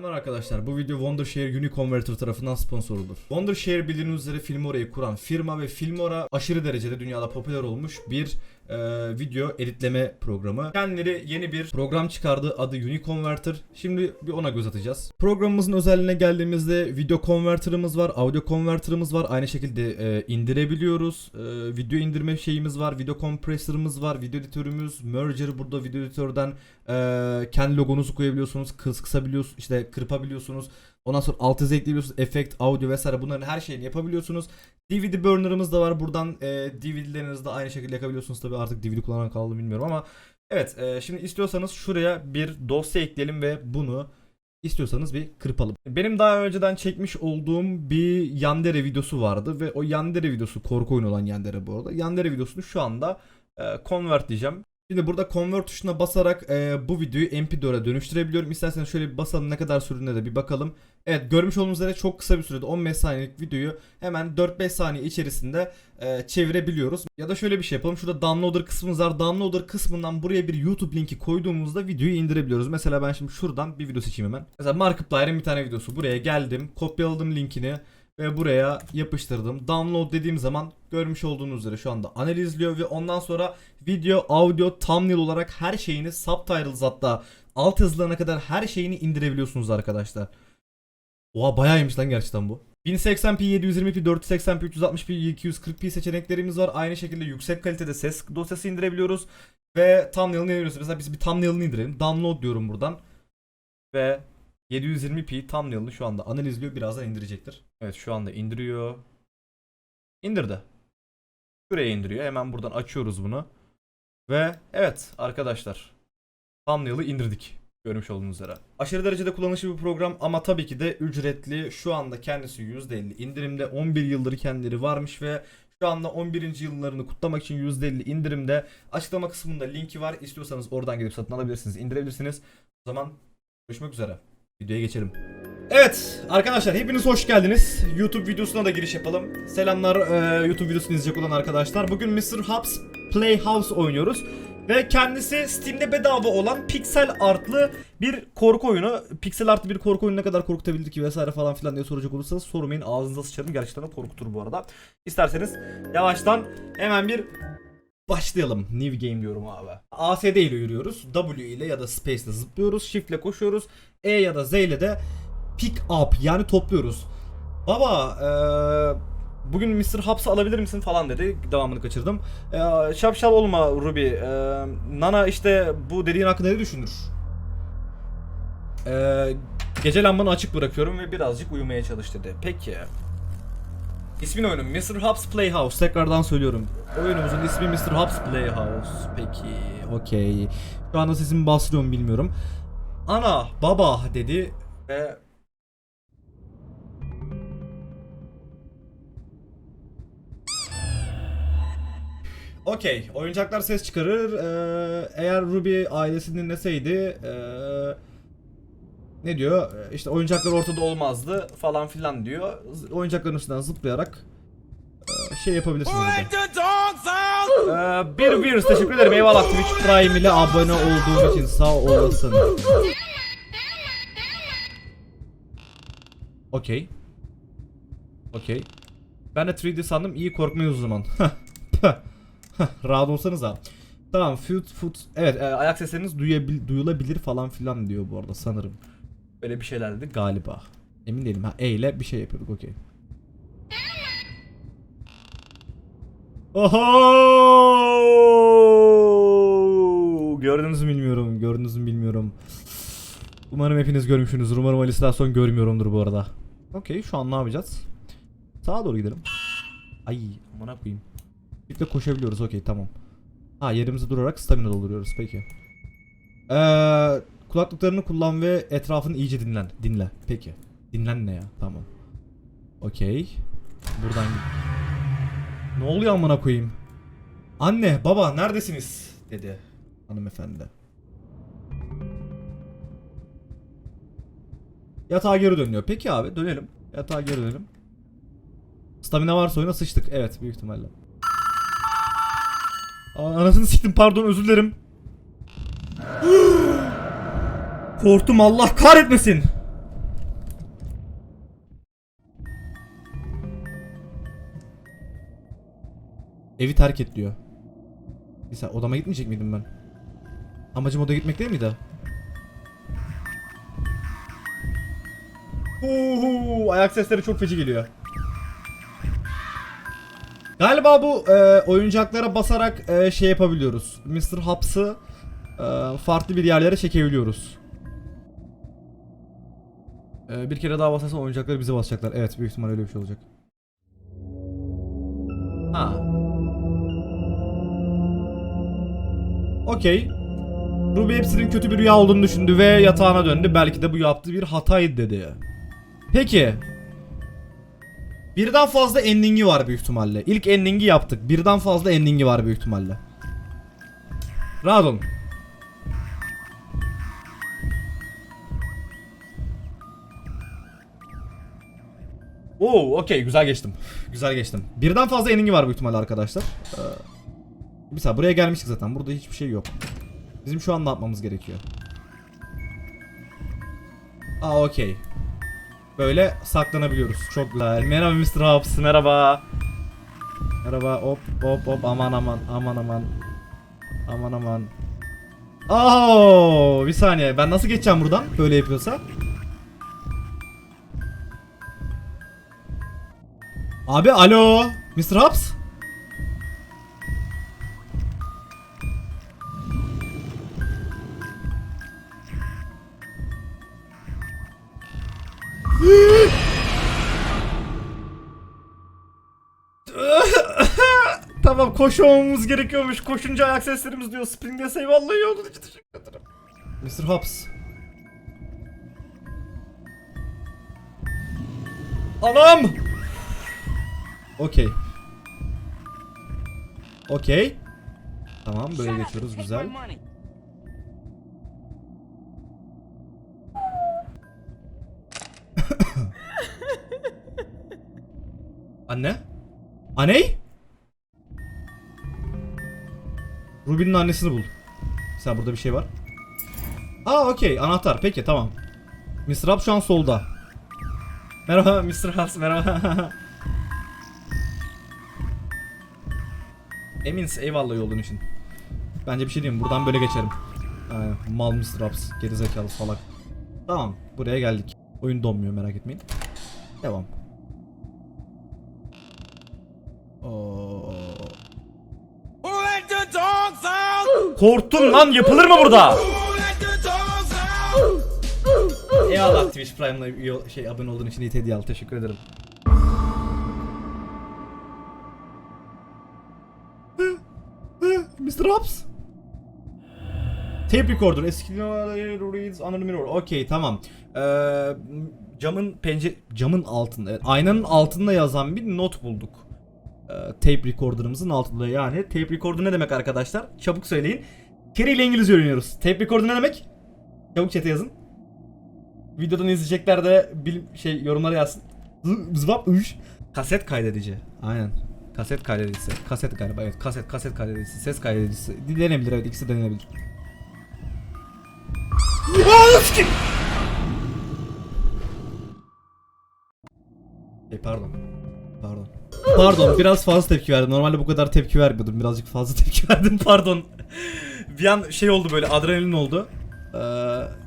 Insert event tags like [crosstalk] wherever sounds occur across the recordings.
Selamlar arkadaşlar. Bu video Wondershare Uniconverter tarafından sponsorludur. Wondershare bildiğiniz üzere Filmora'yı kuran firma ve Filmora aşırı derecede dünyada popüler olmuş bir e, video editleme programı. Kendileri yeni bir program çıkardı adı Uniconverter. Şimdi bir ona göz atacağız. Programımızın özelliğine geldiğimizde video converter'ımız var, audio converter'ımız var. Aynı şekilde e, indirebiliyoruz. E, video indirme şeyimiz var, video kompresörümüz var, video editörümüz, merger burada video editörden e, kendi logonuzu koyabiliyorsunuz, kıs kısabiliyorsunuz, işte kırpabiliyorsunuz. Ondan sonra alt yazı ekleyebiliyorsunuz, efekt, audio vesaire bunların her şeyini yapabiliyorsunuz. DVD burner'ımız da var. Buradan e, DVD'lerinizi de aynı şekilde yakabiliyorsunuz. Tabi artık DVD kullanan kaldı bilmiyorum ama evet e, şimdi istiyorsanız şuraya bir dosya ekleyelim ve bunu istiyorsanız bir kırpalım. Benim daha önceden çekmiş olduğum bir Yandere videosu vardı ve o Yandere videosu korku oyunu olan Yandere bu arada. Yandere videosunu şu anda e, convert diyeceğim. Şimdi burada convert tuşuna basarak e, bu videoyu MP4'e dönüştürebiliyorum. İsterseniz şöyle bir basalım ne kadar sürdüğüne de bir bakalım. Evet görmüş olduğunuz üzere çok kısa bir sürede 15 saniyelik videoyu hemen 4-5 saniye içerisinde e, çevirebiliyoruz. Ya da şöyle bir şey yapalım. Şurada downloader kısmımız var. Downloader kısmından buraya bir YouTube linki koyduğumuzda videoyu indirebiliyoruz. Mesela ben şimdi şuradan bir video seçeyim hemen. Mesela Markiplier'in bir tane videosu. Buraya geldim. Kopyaladım linkini ve buraya yapıştırdım. Download dediğim zaman görmüş olduğunuz üzere şu anda analizliyor ve ondan sonra video, audio, thumbnail olarak her şeyini subtitles hatta alt yazılarına kadar her şeyini indirebiliyorsunuz arkadaşlar. Oha bayağıymış lan gerçekten bu. 1080p, 720p, 480p, 360p, 240p seçeneklerimiz var. Aynı şekilde yüksek kalitede ses dosyası indirebiliyoruz. Ve thumbnail'ını indiriyoruz. Mesela biz bir thumbnail'ını indirelim. Download diyorum buradan. Ve 720p thumbnail'ını şu anda analizliyor. Birazdan indirecektir. Evet şu anda indiriyor. İndirdi. Şuraya indiriyor. Hemen buradan açıyoruz bunu. Ve evet arkadaşlar. Thumbnail'ı indirdik. Görmüş olduğunuz üzere. Aşırı derecede kullanışlı bir program ama tabii ki de ücretli. Şu anda kendisi %50 indirimde. 11 yıldır kendileri varmış ve şu anda 11. yıllarını kutlamak için %50 indirimde. Açıklama kısmında linki var. İstiyorsanız oradan gidip satın alabilirsiniz, indirebilirsiniz. O zaman görüşmek üzere. Videoya geçelim. Evet arkadaşlar hepiniz hoş geldiniz. YouTube videosuna da giriş yapalım. Selamlar e, YouTube videosunu izleyecek olan arkadaşlar. Bugün Mr. Hobbs Playhouse oynuyoruz. Ve kendisi Steam'de bedava olan pixel artlı bir korku oyunu. Pixel artlı bir korku oyunu ne kadar korkutabildi ki vesaire falan filan diye soracak olursanız sormayın ağzınıza sıçarım. Gerçekten korkutur bu arada. İsterseniz yavaştan hemen bir başlayalım. New game diyorum abi. ASD ile yürüyoruz. W ile ya da Space ile zıplıyoruz. Shift ile koşuyoruz. E ya da Z ile de pick up yani topluyoruz. Baba eee bugün Mr. Hubs'ı alabilir misin falan dedi. Devamını kaçırdım. Eee şapşal olma Ruby. Eee, Nana işte bu dediğin hakkında ne düşünür? Eee gece lambanı açık bırakıyorum ve birazcık uyumaya çalış dedi. Peki. İsmin oyunun Mr. Hobbs Playhouse. Tekrardan söylüyorum. Oyunumuzun ismi Mr. Hobbs Playhouse. Peki, okey. Şu anda sesimi bastırıyorum bilmiyorum. Ana, baba dedi ve Okey, oyuncaklar ses çıkarır. Ee, eğer Ruby ailesini dinleseydi ee, ne diyor? Ee, İşte oyuncaklar ortada olmazdı falan filan diyor. Oyuncakların üstünden zıplayarak ee, şey yapabilirsiniz dedi. Ee, bir virüs teşekkür ederim. Eyvallah Twitch Prime ile abone olduğun için sağ olasın. Okey. Okey. Ben de 3D sandım. İyi korkmayız o zaman. [laughs] Rahat olsanız ha. Tamam foot foot. Evet e, ayak sesleriniz duyabil, duyulabilir falan filan diyor bu arada sanırım. Öyle bir şeyler dedi galiba. Emin değilim. Ha E ile bir şey yapıyorduk okey. Oho! Gördünüz mü bilmiyorum. Gördünüz mü bilmiyorum. Umarım hepiniz görmüşsünüzdür. Umarım halüsinasyon görmüyorumdur bu arada. Okey şu an ne yapacağız? Sağa doğru gidelim. Ay amına koyayım. Bir de koşabiliyoruz okey tamam. Ha yerimizde durarak stamina dolduruyoruz peki. Ee, kulaklıklarını kullan ve etrafını iyice dinlen. Dinle. Peki. Dinlen ne ya? Tamam. Okey. Buradan Ne oluyor amına koyayım? Anne, baba neredesiniz? dedi hanımefendi. Yatağa geri dönüyor. Peki abi dönelim. Yatağa geri dönelim. Stamina varsa oyuna sıçtık. Evet büyük ihtimalle. Anasını siktim pardon özür dilerim. Korktum Allah kahretmesin. Evi terk et diyor. Mesela odama gitmeyecek miydim ben? Amacım odaya gitmek değil miydi? Uhu, ayak sesleri çok feci geliyor. Galiba bu e, oyuncaklara basarak e, şey yapabiliyoruz. Mr. Haps'ı e, farklı bir yerlere çekebiliyoruz. E, bir kere daha basarsa oyuncakları bize basacaklar. Evet büyük ihtimal öyle bir şey olacak. Ha. Okey. Ruby hepsinin kötü bir rüya olduğunu düşündü ve yatağına döndü. Belki de bu yaptığı bir hataydı dedi. Peki. Birden fazla endingi var büyük ihtimalle. İlk endingi yaptık. Birden fazla endingi var büyük ihtimalle. Rahat. Oo, okey güzel geçtim. Güzel geçtim. Birden fazla endingi var büyük ihtimalle arkadaşlar. Ee, saniye buraya gelmiştik zaten. Burada hiçbir şey yok. Bizim şu an ne yapmamız gerekiyor? Aa okey. Böyle saklanabiliyoruz. Çok güzel. Merhaba Mr. Hobbs. Merhaba. Merhaba. Hop hop hop. Aman aman. Aman aman. Aman aman. Oo, bir saniye. Ben nasıl geçeceğim buradan? Böyle yapıyorsa. Abi alo. Mr. Hobbs? tamam koşmamamız gerekiyormuş. Koşunca ayak seslerimiz diyor. Spring'e save vallahi iyi için teşekkür ederim. Mr. Hobbs. Anam! Okey. Okey. Tamam böyle geçiyoruz güzel. [coughs] Anne? Anne? Ruby'nin annesini bul. Sen burada bir şey var. Aa okey anahtar peki tamam. Mr. Hub şu an solda. Merhaba [laughs] Mr. Hubs merhaba. [laughs] Emins eyvallah yolun için. Bence bir şey diyeyim buradan böyle geçerim. Aynen, mal. Hubs gerizekalı salak. Tamam buraya geldik. Oyun donmuyor merak etmeyin. Devam. Oo. Korktum lan yapılır mı burada? Eyvallah Twitch Prime'la şey abone olduğun için iyi hediye al. Teşekkür ederim. Mr. Hobbs? Tape recorder. Eski reads under mirror. Okey tamam. Ee, camın pence camın altında, aynanın altında yazan bir not bulduk. Ee, tape recorder'ımızın altında yani. Tape recorder ne demek arkadaşlar? Çabuk söyleyin. Kerry ile İngilizce öğreniyoruz. Tape recorder ne demek? Çabuk chat'e yazın. Videodan izleyecekler de bil, şey yorumlara yazsın. Zıvap üş. Kaset kaydedici. Aynen. Kaset kaydedicisi. Kaset galiba evet. Kaset kaset kaydedicisi. Ses kaydedicisi. Denenebilir evet ikisi de denenebilir. Aa, sikim! Şey pardon. Pardon. Pardon biraz fazla tepki verdim. Normalde bu kadar tepki vermiyordum. Birazcık fazla [laughs] tepki verdim pardon. bir an şey oldu böyle adrenalin oldu. Ee,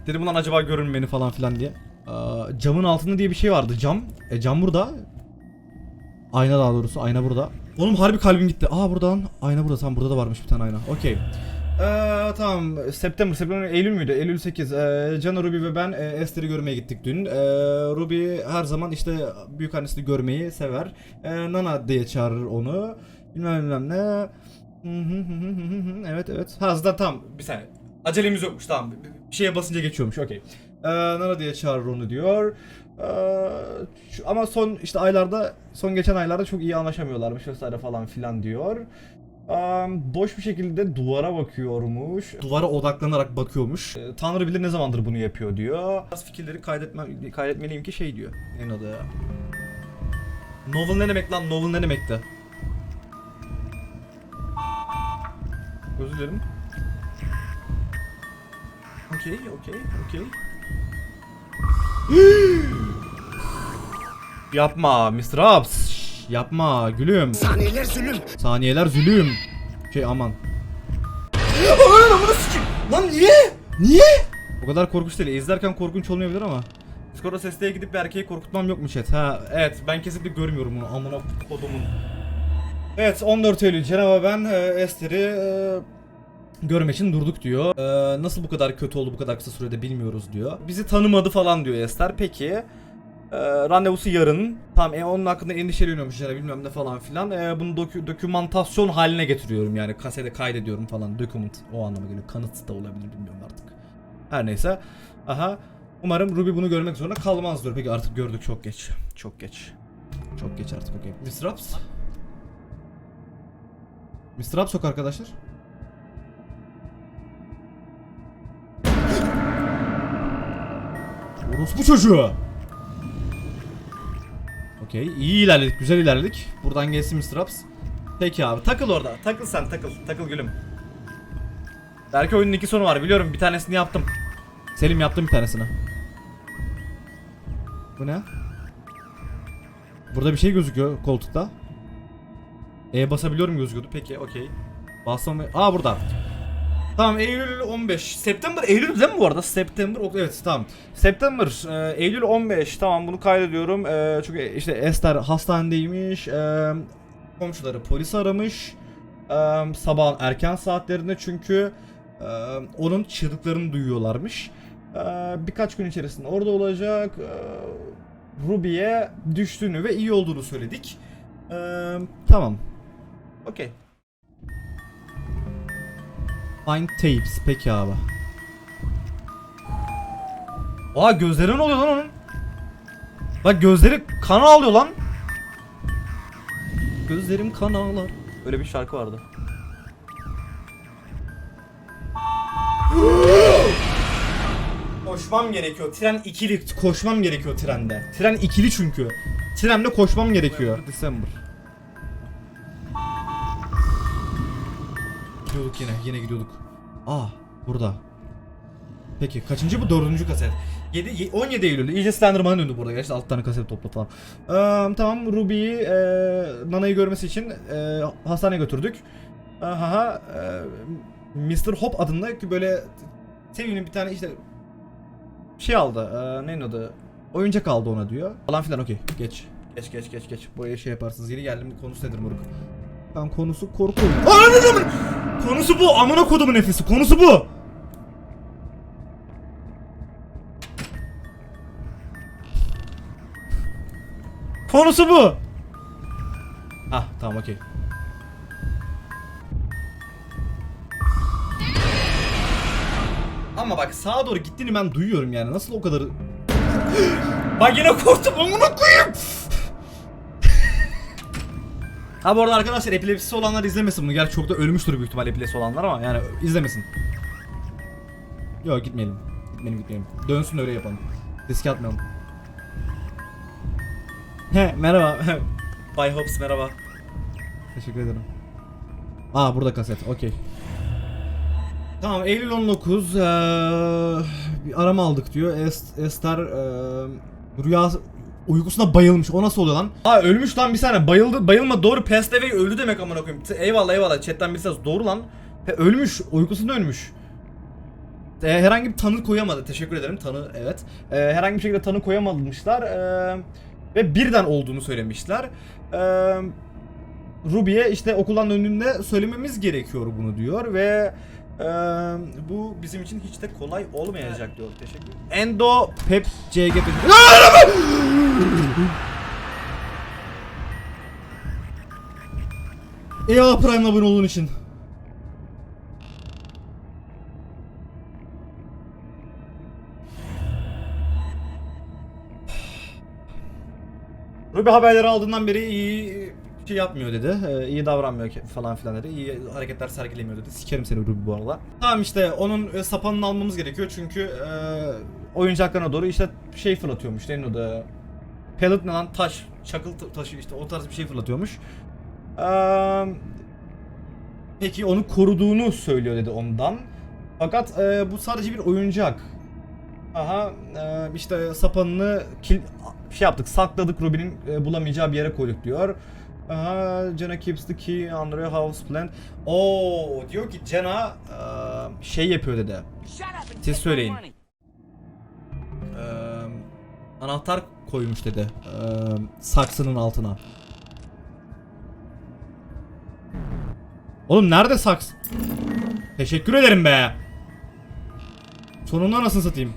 dedim ulan acaba görür mü beni falan filan diye. Ee, camın altında diye bir şey vardı. Cam. E cam burada. Ayna daha doğrusu. Ayna burada. Oğlum harbi kalbim gitti. Aa buradan. Ayna burada. Tamam burada da varmış bir tane ayna. Okey. Ee, tamam. September. September Eylül müydü? Eylül 8. Ee, Cana Ruby ve ben e, Esther'i görmeye gittik dün. Ee, Ruby her zaman işte büyük annesini görmeyi sever. Ee, Nana diye çağırır onu. Bilmem bilmem ne. Evet evet. Ha zaten tamam. Bir saniye. Acelemiz yokmuş tamam. Bir şeye basınca geçiyormuş. Okey. Ee, Nana diye çağırır onu diyor. Ee, ama son işte aylarda son geçen aylarda çok iyi anlaşamıyorlarmış vesaire falan filan diyor. Boş bir şekilde duvara bakıyormuş. Duvara odaklanarak bakıyormuş. Ee, Tanrı bilir ne zamandır bunu yapıyor diyor. Biraz fikirleri kaydetme, kaydetmeliyim ki şey diyor. Ne adı ya? Novel ne demek lan? Novel ne demekti? Özür dilerim. Okey, okey, okey. [gasps] Yapma Mr. Hobbs. yapma gülüm. Saniyeler zulüm. Saniyeler zulüm. Şey aman. Ananı amına sikeyim. Lan niye? Niye? O kadar korkunç değil. İzlerken korkunç olmayabilir ama. Discord'da sesliğe gidip bir erkeği korkutmam yok mu chat? Ha evet ben kesinlikle görmüyorum bunu amına kodumun. Evet 14 Eylül Cenaba ben e, Ester'i e, görmek için durduk diyor. E, nasıl bu kadar kötü oldu bu kadar kısa sürede bilmiyoruz diyor. Bizi tanımadı falan diyor Ester. Peki e, randevusu yarın. Tamam e, onun hakkında endişeleniyormuş yani bilmem ne falan filan. E, bunu dokü, dokümantasyon haline getiriyorum yani kasete kaydediyorum falan. Document o anlama geliyor. Kanıt da olabilir bilmiyorum artık. Her neyse. Aha. Umarım Ruby bunu görmek zorunda kalmaz diyor. Peki artık gördük çok geç. Çok geç. Çok geç artık okey. Mr. Raps. Mr. Raps yok arkadaşlar. Orospu çocuğu. Okey iyi ilerledik güzel ilerledik. Buradan gelsin Mr. Raps. Peki abi takıl orada. Takıl sen takıl. Takıl gülüm. Belki oyunun iki sonu var biliyorum bir tanesini yaptım. Selim yaptım bir tanesini. Bu ne? Burada bir şey gözüküyor koltukta. E basabiliyorum gözüküyordu. Peki okey. Bassam Aa burada. Tamam Eylül 15. September Eylül değil mi bu arada? September evet tamam. September e, Eylül 15 tamam bunu kaydediyorum. E, çünkü işte Esther hastanedeymiş. E, komşuları polis aramış. E, sabahın erken saatlerinde çünkü e, onun çığlıklarını duyuyorlarmış. E, birkaç gün içerisinde orada olacak. E, Ruby'ye düştüğünü ve iyi olduğunu söyledik. E, tamam. Okey. Find tapes. Peki abi. Aa gözleri ne oluyor lan onun? Bak gözleri kan ağlıyor lan. Gözlerim kan ağlar. Öyle bir şarkı vardı. Koşmam gerekiyor. Tren ikili koşmam gerekiyor trende. Tren ikili çünkü. Trenle koşmam gerekiyor. December. Gidiyorduk yine, yine gidiyorduk. Aa, burada. Peki, kaçıncı bu? Dördüncü kaset. 7, 17 Eylül. İyice Slenderman'a döndü burada. Gerçi 6 tane kaset topla falan. Ee, tamam, Ruby'yi e, Nana'yı görmesi için e, hastaneye götürdük. Aha, e, Mr. Hop adında ki böyle sevimli bir tane işte şey aldı. E, neyin adı? Oyuncak aldı ona diyor. Falan filan okey. Geç. Geç geç geç geç. Buraya şey yaparsınız. Yeni geldim. Konusu nedir moruk? Ben konusu korku. Ananı Konusu bu. Amına kodumun nefesi. Konusu bu. Konusu bu. Ah tamam okey. Ama bak sağa doğru gittiğini ben duyuyorum yani. Nasıl o kadar... [gasps] bak yine korktum amına koyayım. Ha bu arada arkadaşlar epilepsisi olanlar izlemesin bunu. Gerçi çok da ölmüştür büyük ihtimal epilepsi olanlar ama yani izlemesin. Yok gitmeyelim. Gitmeyelim gitmeyelim. Dönsün öyle yapalım. Riske atmayalım. He merhaba. [laughs] Bay Hobbs merhaba. Teşekkür ederim. Aa burada kaset okey. Tamam Eylül 19 eee, bir arama aldık diyor. Est, Esther eee rüya uykusuna bayılmış. O nasıl oluyor lan? Aa ölmüş lan bir saniye. Bayıldı. Bayılma doğru. Passed away öldü demek amına koyayım. Eyvallah eyvallah. Chat'ten birisi yazdı. Doğru lan. He, ölmüş. Uykusunda ölmüş. E, herhangi bir tanı koyamadı. Teşekkür ederim. Tanı evet. E, herhangi bir şekilde tanı koyamamışlar. E, ve birden olduğunu söylemişler. E, Ruby'ye işte okuldan döndüğünde söylememiz gerekiyor bunu diyor ve e, bu bizim için hiç de kolay olmayacak diyor. Teşekkür ederim. Endo Pep CG EA Prime'la abone olduğun için. Ruby haberleri aldığından beri iyi şey yapmıyor dedi. Ee, iyi davranmıyor falan filan dedi. İyi hareketler sergilemiyor dedi. Sikerim seni Ruby bu arada. Tamam işte onun e, sapanını almamız gerekiyor çünkü e, oyuncaklarına doğru işte şey fırlatıyormuş. Mi o da? Pellet ne lan? Taş. Çakıl ta- taşı işte o tarz bir şey fırlatıyormuş. Eee Peki onu koruduğunu söylüyor dedi ondan. Fakat e, bu sadece bir oyuncak. Aha e, işte sapanını kil şey yaptık sakladık Ruby'nin e, bulamayacağı bir yere koyduk diyor. Aha, Jenna keeps the key under a house plant. Oo diyor ki Jenna e, şey yapıyor dedi. Siz söyleyin. Anahtar koymuş dedi e, saksının altına. Oğlum nerede saks? Teşekkür ederim be. Sonunda anasını satayım.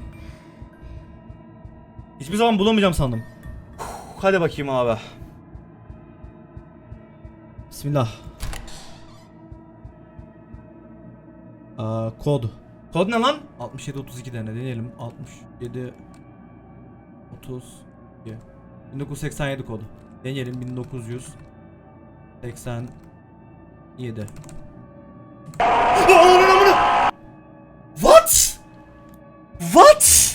Hiçbir zaman bulamayacağım sandım. Hadi bakayım abi. Bismillah. Aa, kod. Kod ne lan? 67 32 tane deneyelim. 67 30 1987 kodu. Deneyelim 1987. Ananın amına! What? What?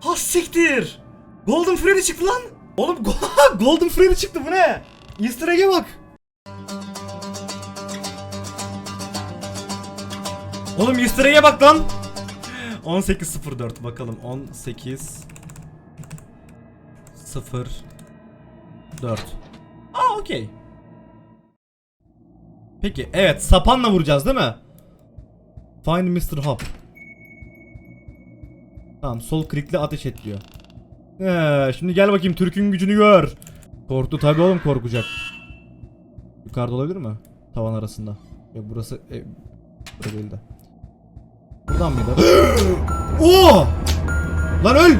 Ha siktir. Golden Freddy çıktı lan. Oğlum go- [laughs] Golden Freddy çıktı bu ne? Easter egg'e bak. Oğlum Easter egg'e bak lan. 18.04 bakalım 18 0 4 Aa okey. Peki evet sapanla vuracağız değil mi? Find Mr. Hop. Tamam sol klikle ateş et diyor. Ee, şimdi gel bakayım Türk'ün gücünü gör. Korktu tabi oğlum korkacak. Yukarıda olabilir mi? Tavan arasında. Yok burası e, burada değil de. Buradan mıydı? [gasps] Oo! Lan öl!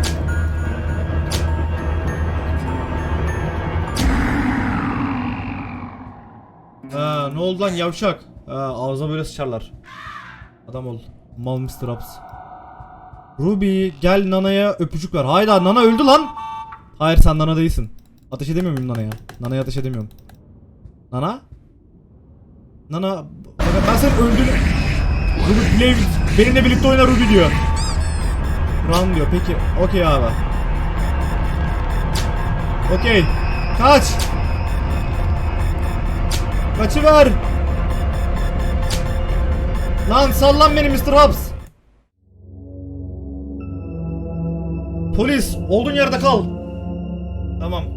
Ha, ne oldu lan yavşak? Ha, ağza böyle sıçarlar. Adam ol. Mal Mr. Ups. Ruby gel Nana'ya öpücük ver. Hayda Nana öldü lan. Hayır sen Nana değilsin. Ateş edemiyor muyum Nana'ya? Nana'ya ateş edemiyorum. Nana? Nana ben, senin öldüğünü... Ruby play, benimle birlikte oyna Ruby diyor. Run diyor peki. Okey abi. Okey. Kaç. Kaçıver. Lan sallan beni Mr. Hobbs. Polis olduğun yerde kal. Tamam.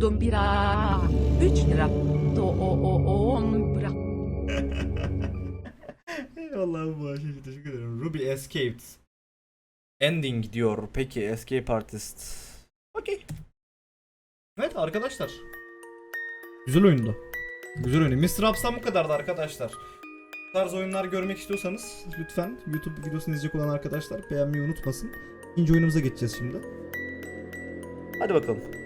Dom bira 3 lira. Do o o on bırak. Eyvallah bu için teşekkür ederim. Ruby escaped. Ending diyor. Peki escape artist. Okey. Evet arkadaşlar. Güzel oyundu. Güzel oyundu. Mr. Ups'tan bu kadardı arkadaşlar. Bu tarz oyunlar görmek istiyorsanız lütfen YouTube videosunu izleyecek olan arkadaşlar beğenmeyi unutmasın. İkinci oyunumuza geçeceğiz şimdi. Hadi bakalım.